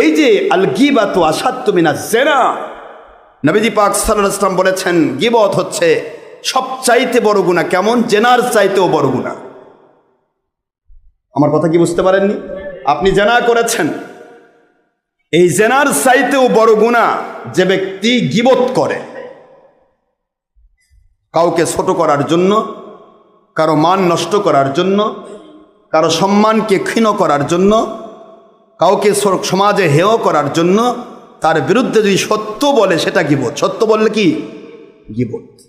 এই যে আল গিবাতু আসাত্তু মিনা জেনা, নবীজি পাক সাল্লাল্লাহু আলাইহি ওয়াসাল্লাম বলেছেন, গিবত হচ্ছে সবচাইতে বড় গুণা কেমন? জেনার চাইতেও বড় গুণা আমার কথা কি বুঝতে পারেননি? আপনি জেনা করেছেন। এই জেনার চাইতেও বড় গুণা যে ব্যক্তি গিবত করে। কাউকে ছোট করার জন্য, কারও মান নষ্ট করার জন্য, কারও সম্মানকে ক্ষীণ করার জন্য কাউকে সমাজে হেয় করার জন্য তার বিরুদ্ধে যদি সত্য বলে, সেটা গিবত। সত্য বললে কি? গিবত।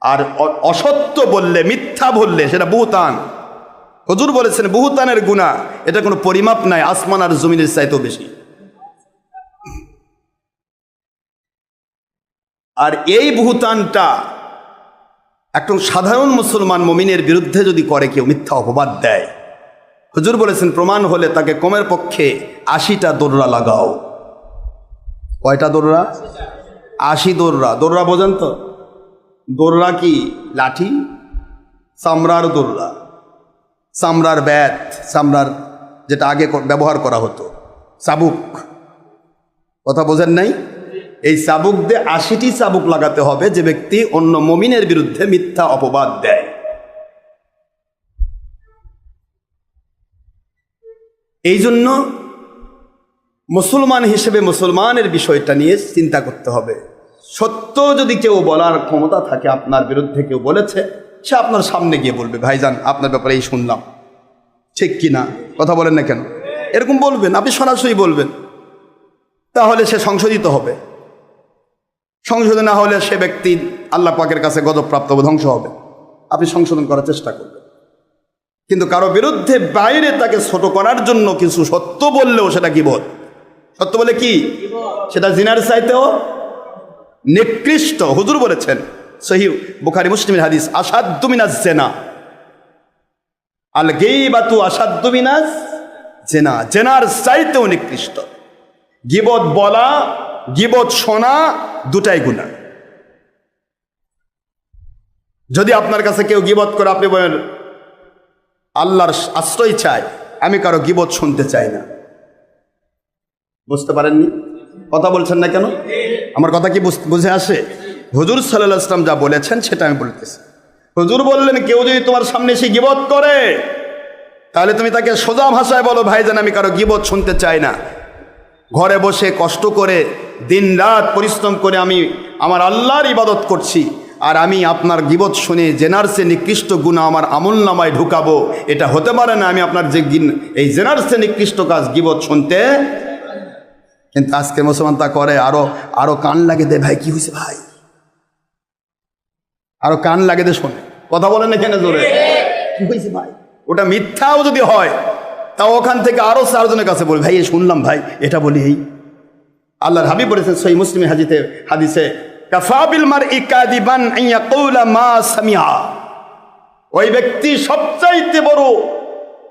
আর অসত্য বললে, মিথ্যা বললে, সেটা বহুতান। হজুর বলেছেন, বহুতানের গুণা, এটা কোনো পরিমাপ নাই, আসমান আর জমিনের চাইতেও বেশি। আর এই বহুতানটা একজন সাধারণ মুসলমান মমিনের বিরুদ্ধে যদি করে, কেউ মিথ্যা অপবাদ দেয়। হুজুর বলেছেন, প্রমাণ হলে তাকে কমের পক্ষে আশিটা দোররা লাগাও। কয়টা দোররা? আশি দোররা। দোররা বোঝেন তো? দোররা কি? লাঠি? চামড়ার দোররা। চামড়ার ব্যাট, চামড়ার যেটা আগে ব্যবহার করা হতো। চাবুক। কথা বোঝেন নাই? এই চাবুক দিয়ে আশিটি চাবুক লাগাতে হবে যে ব্যক্তি অন্য মমিনের বিরুদ্ধে মিথ্যা অপবাদ দেয়। এই জন্য মুসলমান হিসেবে মুসলমানের বিষয়টা নিয়ে চিন্তা করতে হবে। সত্য যদি কেউ বলার ক্ষমতা থাকে, আপনার বিরুদ্ধে কেউ বলেছে, সে আপনার সামনে গিয়ে বলবে, ভাইজান, আপনার ব্যাপারে এই শুনলাম। ঠিক কি না? কথা বলেন না কেন? এরকম বলবেন, আপনি সরাসরি বলবেন। তাহলে সে সংশোধিত হবে। সংশোধন না হলে সে ব্যক্তি আল্লাহ পাকের কাছে গজবপ্রাপ্ত হবে, ধ্বংস হবে। আপনি সংশোধন করার চেষ্টা করবেন। কিন্তু কারও বিরুদ্ধে বাইরে তাকে ছোট করার জন্য কিছু সত্য বললেও সেটা কি বোধ সত্য বলে কি? সেটা জিনার চাইতেও নিকৃষ্ট। হুজুর বলেছেন, সহি বুখারি মুসলিমের হাদিস আসাদ্দু মিনাজ জেনা। আল গেই গেইবাতু আসাদ্দু মিনাজ জেনা। জেনার চাইতেও নিকৃষ্ট। গিবত বলা, গিবত শোনা দুটাই গুণা যদি আপনার কাছে কেউ গিবত করে, আপনি বলেন আল্লাহর আশ্রয় চাই আমি কারও গিবত শুনতে চাই না। বুঝতে পারেননি? কথা বলছেন না কেন? আমার কথা কি বুঝ- আসে? হুজুর সাল্লাহ ইসলাম যা বলেছেন সেটা আমি বলতেছি। হুজুর বললেন, কেউ যদি তোমার সামনে এসে গিবত করে, তাহলে তুমি তাকে সোজা ভাষায় বলো ভাইজান আমি কারও গিবত শুনতে চাই না। ঘরে বসে কষ্ট করে দিন রাত পরিশ্রম করে আমি আমার আল্লাহর ইবাদত করছি। আর আমি আপনার গিবত শুনে জেনার সে নিকৃষ্ট গুণা আমার আমল নামায় ঢুকাবো, এটা হতে পারে না আমি আপনার যে এই জেনার সে নিকৃষ্ট কাজ গিবত শুনতে। কিন্তু আজকে মুসলমান তা করে, আরও আরও কান লাগে দে, ভাই, কি হয়েছে ভাই? আরও কান লাগে দে, শোনে। কথা বলেন এখানে জোরে? কি হয়েছে ভাই? ওটা মিথ্যাও যদি হয় তাও ওখান থেকে আরও চারজনের কাছে বলি, ভাই শুনলাম ভাই, এটা বলি এই। আল্লাহর হাবিব বলেছেন সই মুসলিম হাজিতে হাদিসে কাফাবিল মার ইকাদিবান মা সামিয়া ওই ব্যক্তি সবচাইতে বড়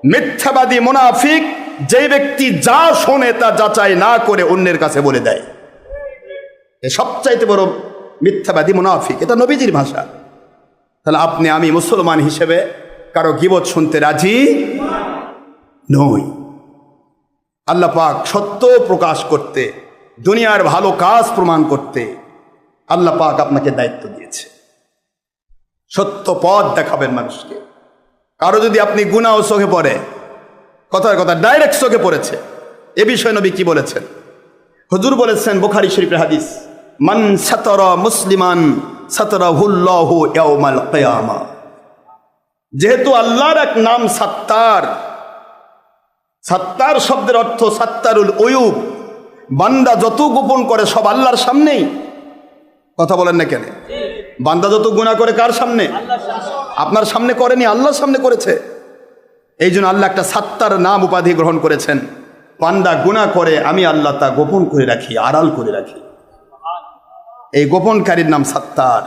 মিথ্যাবাদী মুনাফিক যে ব্যক্তি যা শোনে তা যাচাই না করে অন্যের কাছে বলে দেয়। সবচাইতে বড় মিথ্যাবাদী মুনাফিক, এটা নবীজির ভাষা। তাহলে আপনি, আমি মুসলমান হিসেবে কারও গিবত শুনতে রাজি নই। আল্লাহ সত্য প্রকাশ করতে, দুনিয়ার ভালো কাজ প্রমাণ করতে আল্লাহ পাক আপনাকে দায়িত্ব দিয়েছে। সত্য পথ দেখাবেন মানুষকে। কারও যদি আপনি গুণা ও চোখে পড়ে, কথার কথা ডাইরেক্ট চোখে পড়েছে, এ বিষয়ে নবী কি বলেছেন? হুজুর বলেছেন বুখারি শরীফের হাদিস, মান সাতরা মুসলিমান সাতরা হুল্লাহু ইয়াউমাল কিয়ামা। যেহেতু আল্লাহর এক নাম সাত্তার সাত্তার শব্দের অর্থ সাত্তারুল ওয়ুব বান্দা যত গোপন করে সব আল্লাহর সামনেই। কথা বলেন না কেন? বান্দা যত গুণা করে কার সামনে? আপনার সামনে করেনি, আল্লাহর সামনে করেছে। এই জন্য আল্লাহ একটা সাত্তার নাম উপাধি গ্রহণ করেছেন। বান্দা গুণা করে, আমি আল্লাহ তা গোপন করে রাখি, আড়াল করে রাখি। এই গোপনকারীর নাম সাত্তার।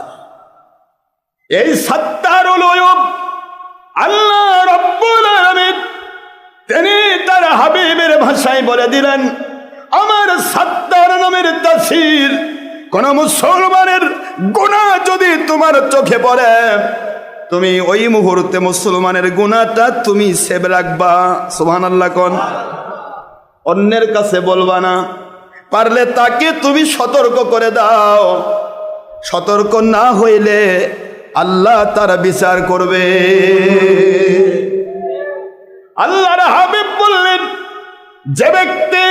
এই সাত্তার আল্লাহ তিনি তার হাবিবের ভাষায় বলে দিলেন, আমার সাত্তার নামের তাসির কোন মুসলমানের গুণা যদি তোমার চোখে পড়ে, তুমি ওই মুহূর্তে মুসলমানের গুণাটা তুমি সেব রাখবা। সুবহান আল্লাহ কন। অন্যের কাছে বলবা না। পারলে তাকে তুমি সতর্ক করে দাও। সতর্ক না হইলে আল্লাহ তারা বিচার করবে। আল্লাহর হাবিব বললেন, যে ব্যক্তি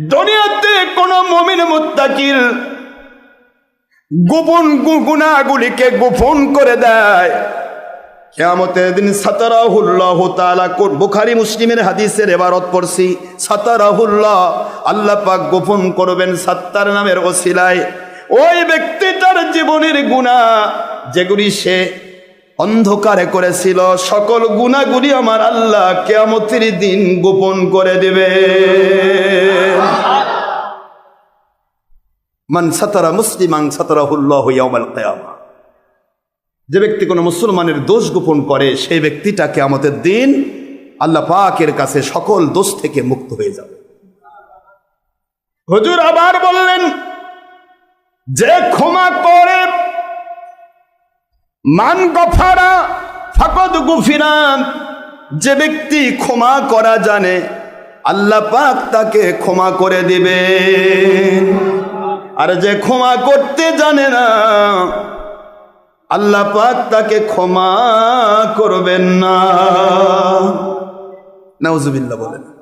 দুনিয়াতে কোন মমিন মুত্তাকির গোপন গু- গুনাহগুলিকে গোপন করে দেয়। কেয়ামতের দিন সাতারাহুল্লাহ কোন বুখারী মুসলিমের হাদিসের এবারত পড়ছি, সাতারাহুল্লাহ, আল্লাহ পাক গোপন করবেন সাত্তার নামের ওসিলায়। ওই ব্যক্তিটার জীবনের গুনাহ যেগুলি সে অন্ধকারে করেছিল। সকল গুণাগুলি আমার আল্লাহ কেয়ামতের দিন গোপন করে দেবে। মান মুসলিমাং সাতারাহুল্লাহ ইয়াউমাল কিয়ামা। যে ব্যক্তি কোনো মুসলমানের দোষ গোপন করে, সেই ব্যক্তিটাকে আমাদের দিন আল্লাহ পাকের কাছে সকল দোষ থেকে মুক্ত হয়ে যাবে। হুজুর আবার বললেন, যে ক্ষমা করে মান গফারা ফাকদ গুফিরান। যে ব্যক্তি ক্ষমা করা জানে, আল্লাহ পাক তাকে ক্ষমা করে দিবেন। আর যে ক্ষমা করতে জানে না, আল্লাহ পাক তাকে ক্ষমা করবেন না। নাউজুবিল্লাহ বলেন।